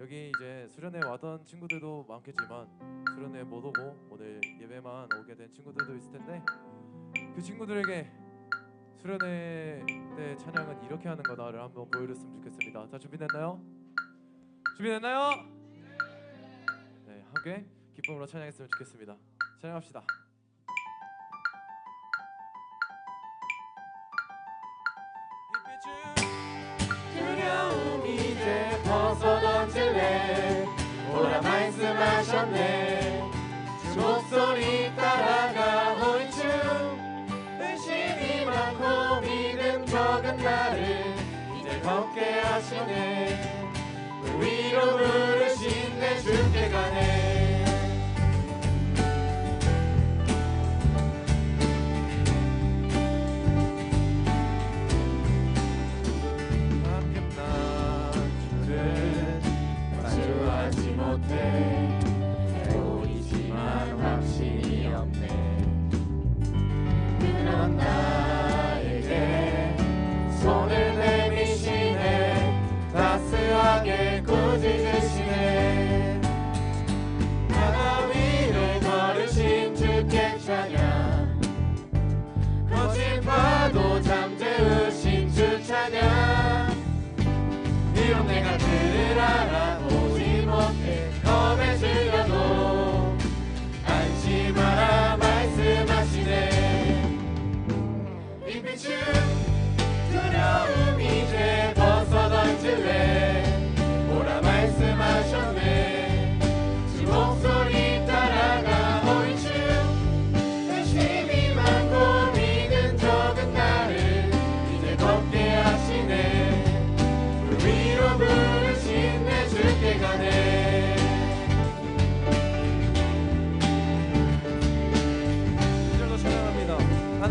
여기 이제 수련회 와던 친구들도 많겠지만 수련회 못 오고 오늘 예배만 오게 된 친구들도 있을 텐데 그 친구들에게 수련회 때 찬양은 이렇게 하는 거다를 한번 보여줬으면 좋겠습니다. 다 준비됐나요? 준비됐나요? 네, 함께 기쁨으로 찬양했으면 좋겠습니다. 찬양합시다. 하셨네. 주 목소리 따라가올 중 의심이 많고 믿음 적은 나를 이제 걷게 하시네. 그 위로 부르신 내 주께 가네.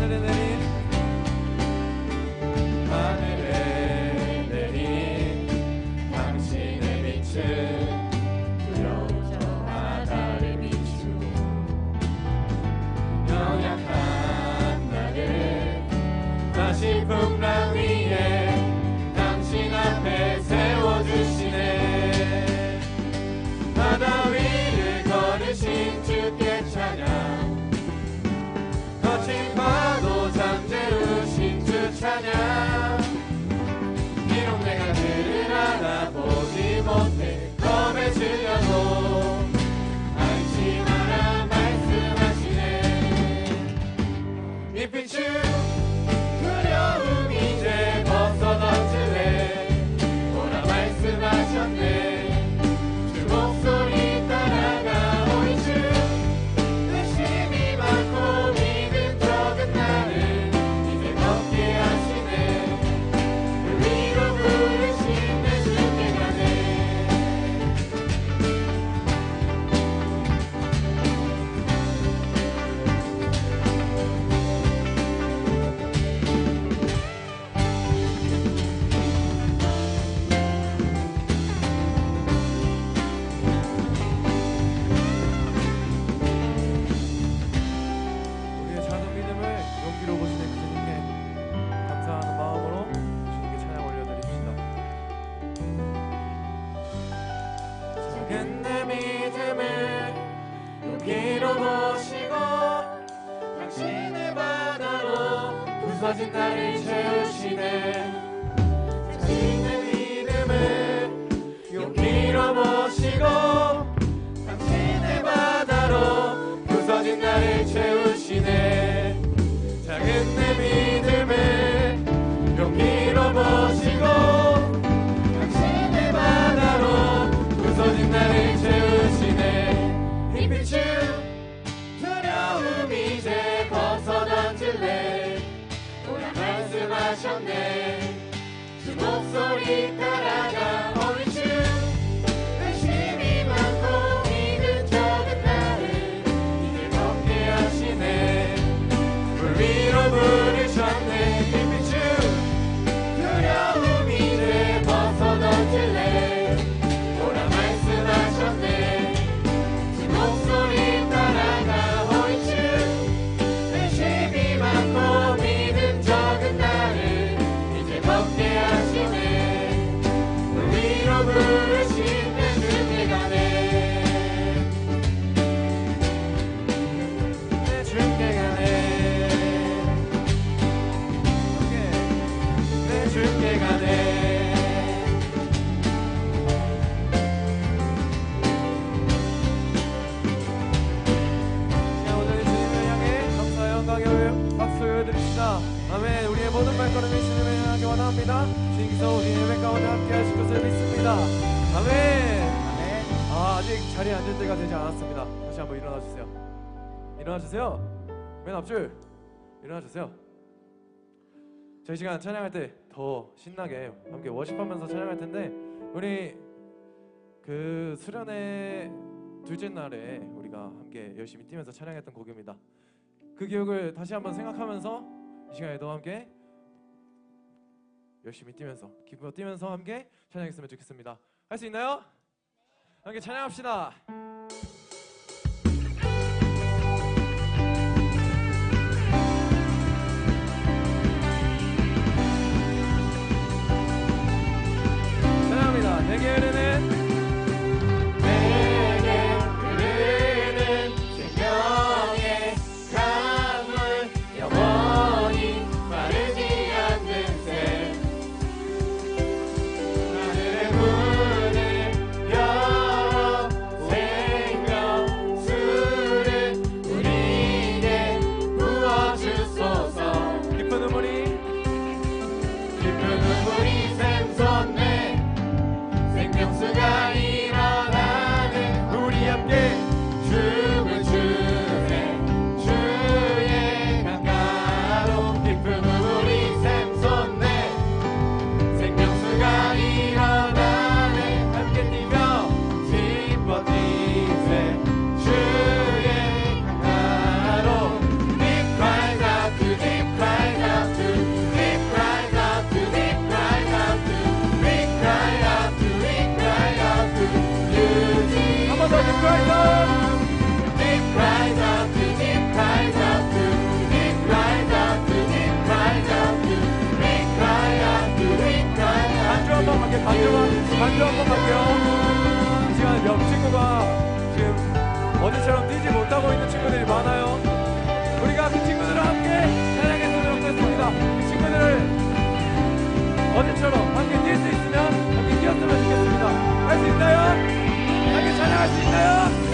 wanted in. Kita 앞줄 일어나 주세요. 저희 시간 찬양할 때 더 신나게 함께 워십하면서 찬양할 텐데 우리 그 수련회 둘째 날에 우리가 함께 열심히 뛰면서 찬양했던 곡입니다. 그 기억을 다시 한번 생각하면서 이 시간에도 함께 열심히 뛰면서 기쁘게 뛰면서 함께 찬양했으면 좋겠습니다. 할 수 있나요? 함께 찬양합시다. get in it. 지금 반주 한 번 갈게요. 이 시간 옆 친구가 지금 어제처럼 뛰지 못하고 있는 친구들이 많아요. 우리가 그 친구들과 함께 찬양했으면 좋겠습니다. 그 친구들을 어제처럼 함께 뛸 수 있으면 함께 뛰었으면 좋겠습니다. 할 수 있나요? 함께 찬양할 수 있나요?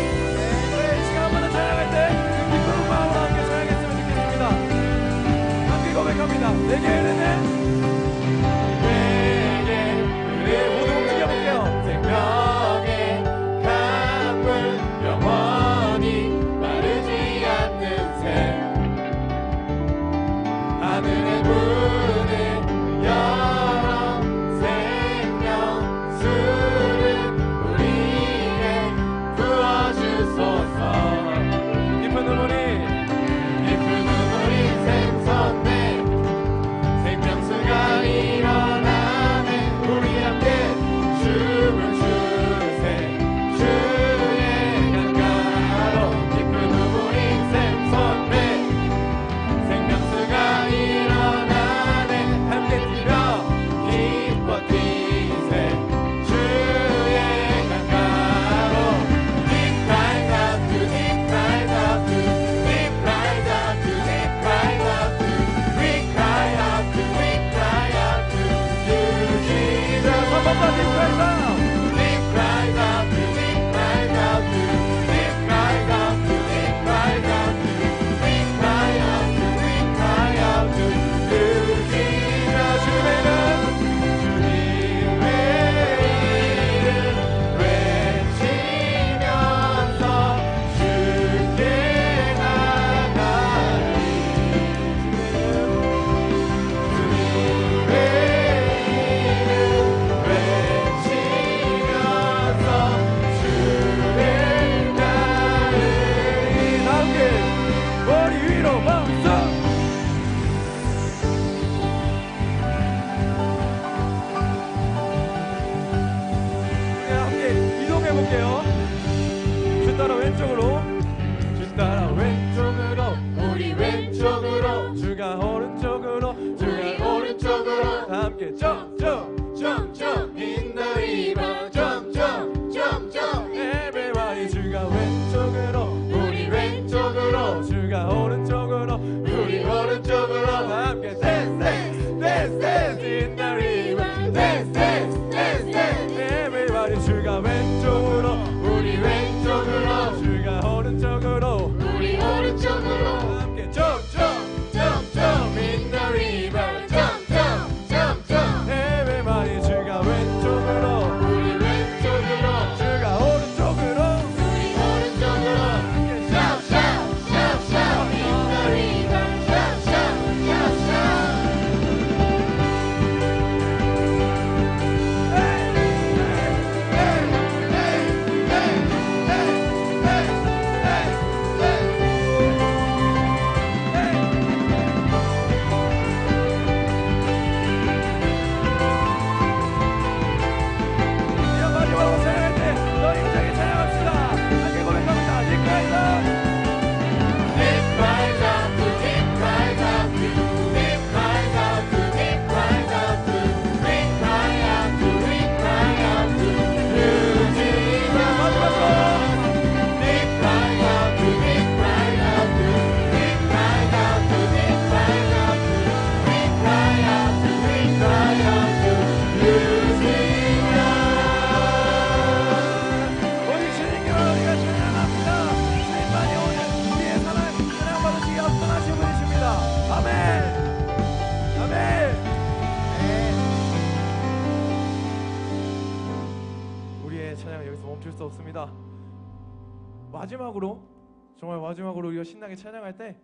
정말 마지막으로 우리가 신나게 찬양할 때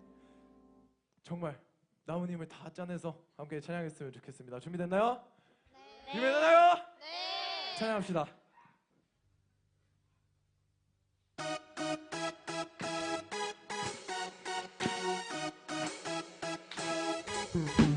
정말 나무님을 다 짜내서 함께 찬양했으면 좋겠습니다. 준비됐나요? 네. 준비됐나요? 네. 찬양합시다. 음.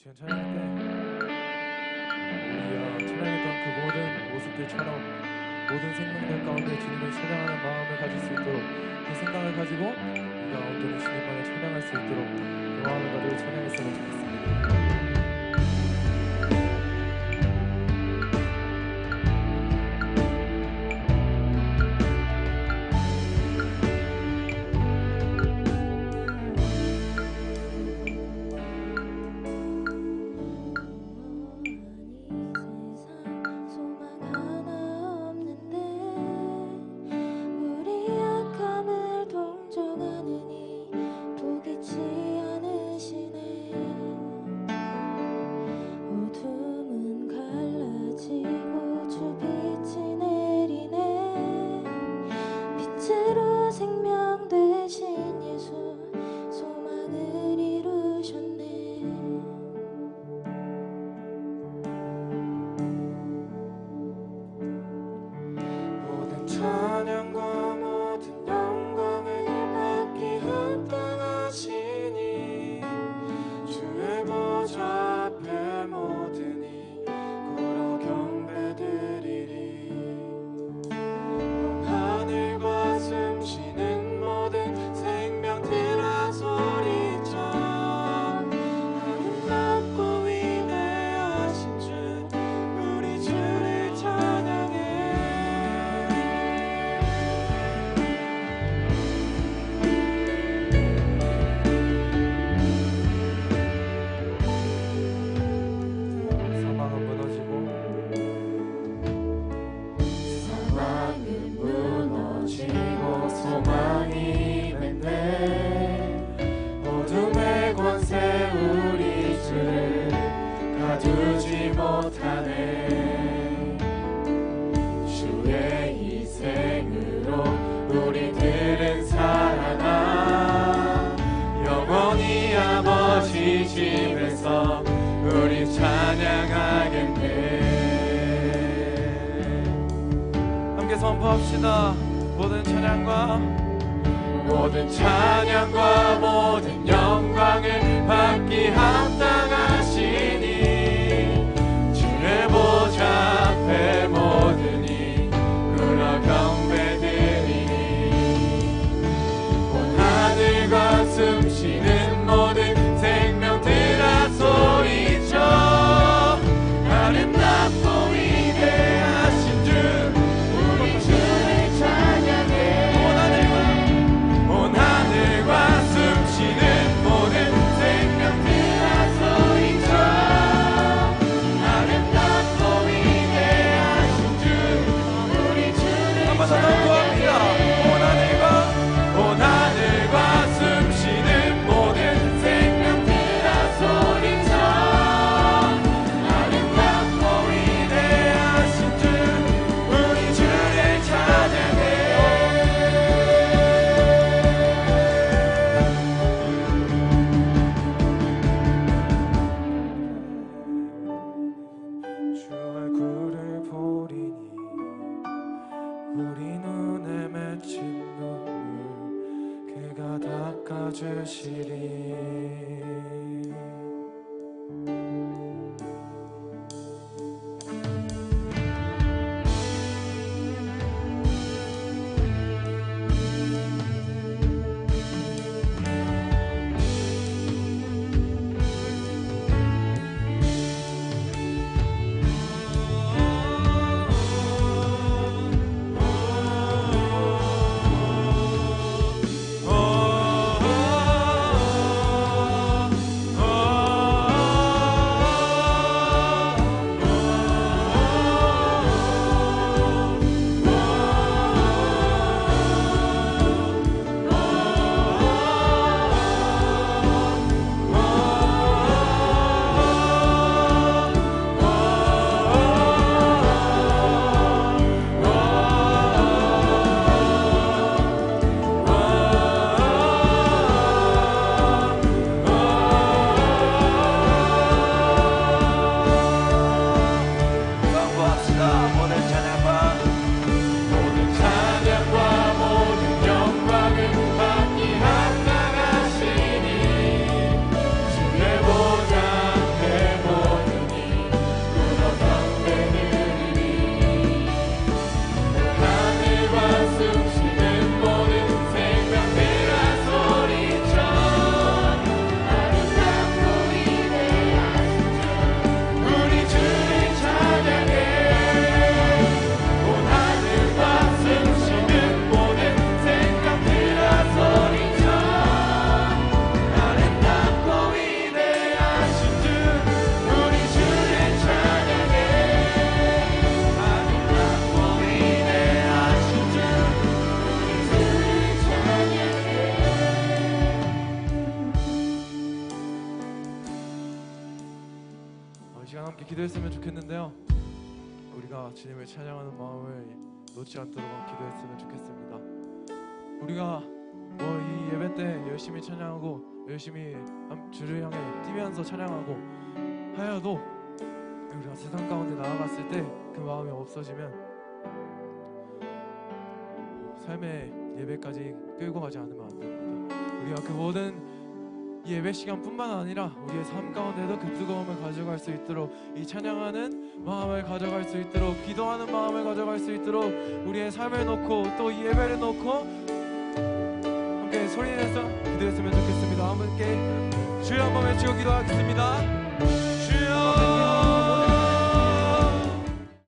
지금 촬영할 때 우리가 촬영했던 그 모든 모습들처럼 모든 생명들 가운데 주님을 찬양하는 마음을 가질 수 있도록 그 생각을 가지고 우리가 온전히 주님만을 찬양할 수 있도록 그 마음을 가지고 찬양했으면 좋겠습니다. 선포합시다. 모든 찬양과 모든 찬양과 모든 영광을 받기 합당하 놓지 않도록 기도했으면 좋겠습니다. 우리가 뭐 이 예배 때 열심히 찬양하고 열심히 함- 주를 향해 뛰면서 찬양하고 하여도 우리가 세상 가운데 나아갔을 때 그 마음이 없어지면 삶의 예배까지 끌고 가지 않으면 안 됩니다. 우리가 그 모든 이 예배 시간뿐만 아니라 우리의 삶 가운데도 그 뜨거움을 가져갈 수 있도록 이 찬양하는 마음을 가져갈 수 있도록 기도하는 마음을 가져갈 수 있도록 우리의 삶을 놓고 또이 예배를 놓고 함께 소리 내서 기도했으면 좋겠습니다. 함께 주여 한번 외치고 기도하겠습니다.